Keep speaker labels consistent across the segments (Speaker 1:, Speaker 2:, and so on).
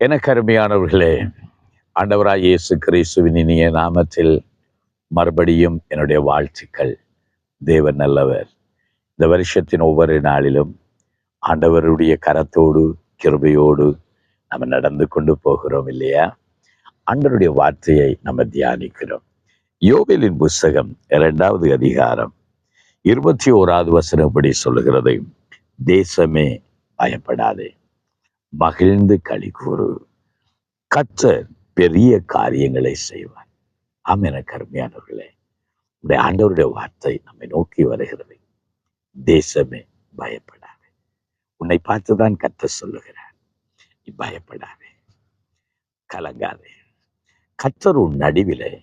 Speaker 1: எனக்கு அருமையானவர்களே ஆண்டவராய் இயேசு கிறிஸ்துவின் இனிய நாமத்தில் மறுபடியும் என்னுடைய வாழ்த்துக்கள். தேவன் நல்லவர். இந்த வருஷத்தின் ஒவ்வொரு நாளிலும் ஆண்டவருடைய கரத்தோடு கிருபையோடு நம்ம நடந்து கொண்டு போகிறோம் இல்லையா? ஆண்டவருடைய வார்த்தையை நம்ம தியானிக்கிறோம். யோவேலின் புஸ்தகம் இரண்டாவது அதிகாரம் இருபத்தி ஓராவது வசனம் இப்படி சொல்லுகிறது. தேசமே பயப்படாதே. மகிழ்ந்து களி கூறு. கர்த்தர் பெரிய காரியங்களை செய்வார். ஆம் என கருமையானவர்களே உடைய ஆண்டவருடைய வார்த்தை நம்மை நோக்கி வருகிறது. தேசமே பயப்படாதே. உன்னை பார்த்துதான் கத்த சொல்லுகிறார். நீ பயப்படாதே. கலங்காதே. கத்தர் உன் நடுவில்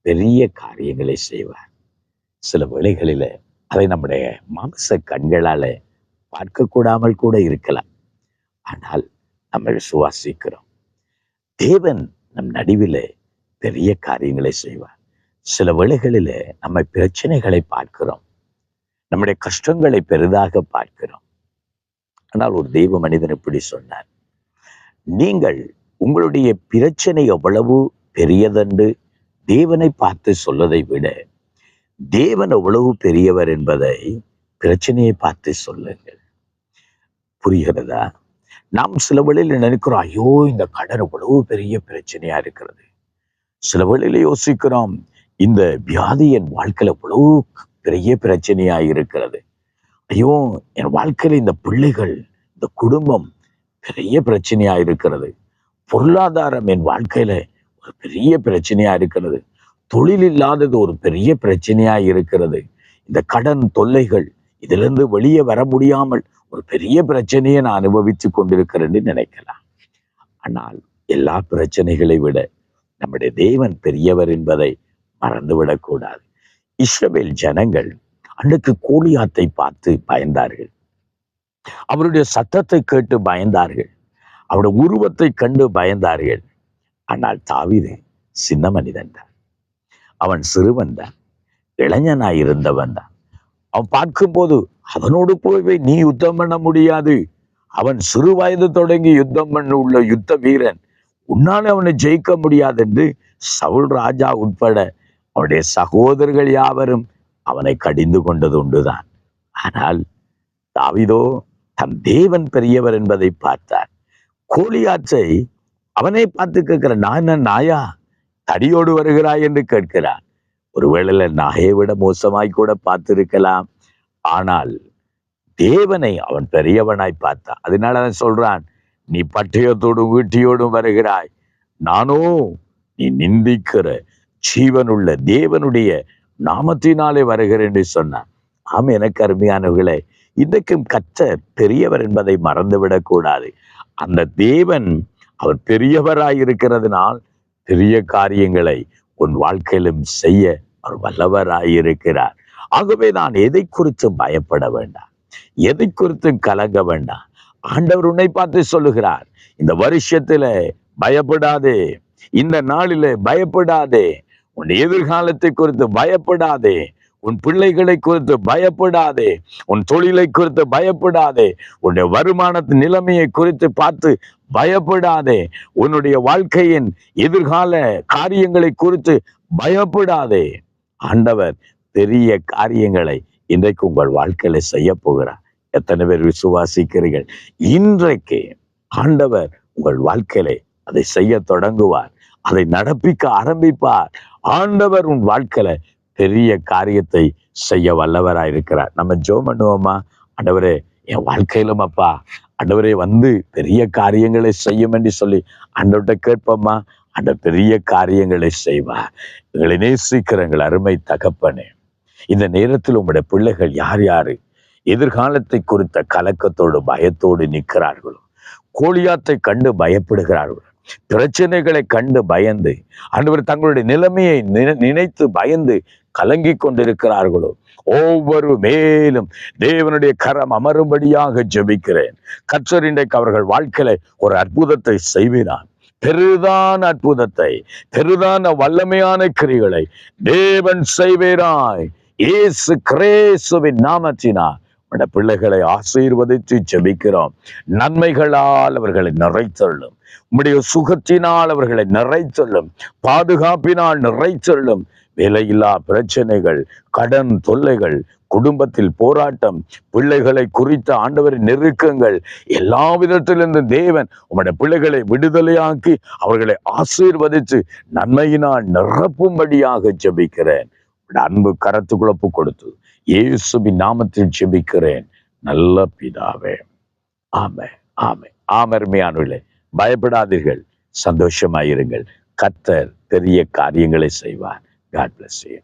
Speaker 1: பெரிய காரியங்களை செய்வார். சில வேளைகளில அதை நம்முடைய மாம்ச கண்களால பார்க்க கூடாமல் கூட இருக்கலாம். ஆனால் நம்ம விசுவாசிக்கிறோம் தேவன் நம் நடுவிலே பெரிய காரியங்களை செய்வார். சில வேளைகளில நம்ம பிரச்சனைகளை பார்க்கிறோம். நம்முடைய கஷ்டங்களை பெரிதாக பார்க்கிறோம். ஆனால் ஒரு தெய்வ மனிதன் இப்படி சொன்னார். நீங்கள் உங்களுடைய பிரச்சனை எவ்வளவு பெரியதென்று தேவனை பார்த்து சொல்வதை விட தேவன் எவ்வளவு பெரியவர் என்பதை பிரச்சனையை பார்த்து சொல்லுங்கள். புரிகிறதா? நாம் சில வேளையில் நினைக்கிறோம் ஐயோ இந்த கடன் எவ்வளவு பெரிய பிரச்சனையா இருக்கிறது. சில வேளையில யோசிக்கிறோம் இந்த வியாதி என் வாழ்க்கையில எவ்வளவு பெரிய பிரச்சனையா இருக்கிறது. ஐயோ என் வாழ்க்கையில இந்த பிள்ளைகள் இந்த குடும்பம் பெரிய பிரச்சனையா இருக்கிறது. பொருளாதாரம் என் வாழ்க்கையில ஒரு பெரிய பிரச்சனையா இருக்கிறது. தொழில் இல்லாதது ஒரு பெரிய பிரச்சனையா இருக்கிறது. இந்த கடன் தொல்லைகள் இதுல இருந்து வெளியே வர முடியாமல் ஒரு பெரிய பிரச்சனையை நான் அனுபவித்துக் கொண்டிருக்கிறேன்னு நினைக்கலாம். ஆனால் எல்லா பிரச்சனைகளை விட நம்முடைய தேவன் பெரியவர் என்பதை மறந்துவிடக்கூடாது இஸ்ரவேல் ஜனங்கள் அன்றைக்கு கோலியாத்தை பார்த்து பயந்தார்கள். அவருடைய சத்தத்தை கேட்டு பயந்தார்கள். அவருடைய உருவத்தை கண்டு பயந்தார்கள். ஆனால் தாவிது சின்ன மனிதன் தான். அவன் சிறுவன் தான். இளைஞனாய் இருந்தவன் தான். அவன் பார்க்கும்போது அவனோடு போய் நீ யுத்தம் பண்ண முடியாது. அவன் சிறு வயது தொடங்கி யுத்தம் பண்ண உள்ள யுத்த வீரன் உன்னால அவனை ஜெயிக்க முடியாது என்று சவுல் ராஜா உட்பட அவனுடைய சகோதரர்கள் யாவரும் அவனை கடிந்து கொண்டது உண்டுதான். ஆனால் தாவிதோ தன் தேவன் பெரியவர் என்பதை பார்த்தார். கோலியாற்றை அவனை பார்த்து கேட்கிற நான் என்ன நாயா? தடியோடு வருகிறாய்? என்று கேட்கிறான். ஒருவேளை நாயை விட மோசமாய் கூட பார்த்திருக்கலாம். ஆனால் தேவனை அவன் பெரியவனாய் பார்த்தான். அதனால அவன் சொல்றான் நீ பட்டயத்தோடும் வீட்டியோடும் வருகிறாய். நானோ நீ நிந்திக்கிற ஜீவனுள்ள தேவனுடைய நாமத்தினாலே வருகிறேன் என்று சொன்னான். ஆம் எனக்கு அருமையானவர்களே இன்றைக்கும் கற்ற பெரியவர் என்பதை மறந்துவிடக் கூடாது. அந்த தேவன் அவர் பெரியவராய் இருக்கிறதுனால் பெரிய காரியங்களை உன் வாழ்க்கையிலும் செய்ய அவர் வல்லவராயிருக்கிறார். ஆகவே நான் எதை குறித்தும் பயப்பட வேண்டாம். எதை குறித்தும் கலங்க வேண்டாம். ஆண்டவர் உன்னை பார்த்து சொல்லுகிறார் இந்த வருஷத்துல பயப்படாதே இந்த நாளில பயப்படாதே உன் எதிர்காலத்தை குறித்து பயப்படாதே உன் பிள்ளைகளை குறித்து பயப்படாதே உன் தொழிலை குறித்து பயப்படாதே உன்னுடைய வருமானத்தின் நிலைமையை குறித்து பார்த்து பயப்படாதே உன்னுடைய வாழ்க்கையின் எதிர்கால காரியங்களை குறித்து பயப்படாதே. ஆண்டவர் பெரிய காரியங்களை இன்றைக்கு உங்கள் வாழ்க்கையில செய்ய போகிறார். எத்தனை பேர் விசுவாசிக்கிறீர்கள்? இன்றைக்கு ஆண்டவர் உங்கள் வாழ்க்கையில அதை செய்ய தொடங்குவார். அதை நடப்பிக்க ஆரம்பிப்பார். ஆண்டவர் உன் வாழ்க்கையில பெரிய காரியத்தை செய்ய வல்லவரா இருக்கிறார். நம்ம ஜோ பண்ணுவோமா? ஆண்டவரே என் வாழ்க்கையிலும் அப்பா ஆண்டவரே வந்து பெரிய காரியங்களை செய்யும் என்று சொல்லி ஆண்டவர்கிட்ட கேட்போமா? அந்த பெரிய காரியங்களை செய்வார். எங்களை நேசிக்கிற எங்கள் அருமை தகப்பனே இந்த நேரத்தில் உங்களுடைய பிள்ளைகள் யார் யாரு? எதிர்காலத்தை குறித்த கலக்கத்தோடு பயத்தோடு நிற்கிறார்களோ? கோழியாத்தை கண்டு பயப்படுகிறார்கள்? பிரச்சனைகளை கண்டு பயந்து அன்றுவர் தங்களுடைய நிலைமையை நினை- நினைத்து பயந்து கலங்கி கொண்டிருக்கிறார்களோ? ஒவ்வொரு மேலும் தேவனுடைய கரம் அமரும்படியாக ஜெபிக்கிறேன். கற்றர் இன்றைக்கு அவர்கள் வாழ்க்கையில ஒரு அற்புதத்தை செய்வினான் பெருதான் அற்புதத்தை பெருதான வல்லமையான கிரிகளை தேவன் செய்வேராய். இயேசு கிரேசுவின் நாமத்தினார் உடைய பிள்ளைகளை ஆசீர்வதித்து ஜெபிக்கிறோம். நன்மைகளால் அவர்களை நிறைச்சொல்லும் உம்முடைய சுகத்தினால் அவர்களை நிறைச்சொல்லும் பாதுகாப்பினால் நிறைச்சொல்லும் வேலையில்லா பிரச்சனைகள் கடன் தொல்லைகள் குடும்பத்தில் போராட்டம் பிள்ளைகளை குறித்த ஆண்டவரின் நெருக்கங்கள் எல்லா விதத்திலிருந்து தேவன் உம்முடைய பிள்ளைகளை விடுதலையாக்கி அவர்களை ஆசீர்வதித்து நன்மையினால் நிரப்பும்படியாக ஜபிக்கிறேன். அன்பு அன்பு கரத்துக்குழப்பு கொடுத்து இயேசுபி நாமத்தில் ஜெபிக்கிறேன். நல்ல பிதாவே. ஆமே ஆமே ஆமருமையானவர்களே பயப்படாதீர்கள். சந்தோஷமாயிருங்கள். கத்தர் பெரிய காரியங்களை செய்வார். God bless you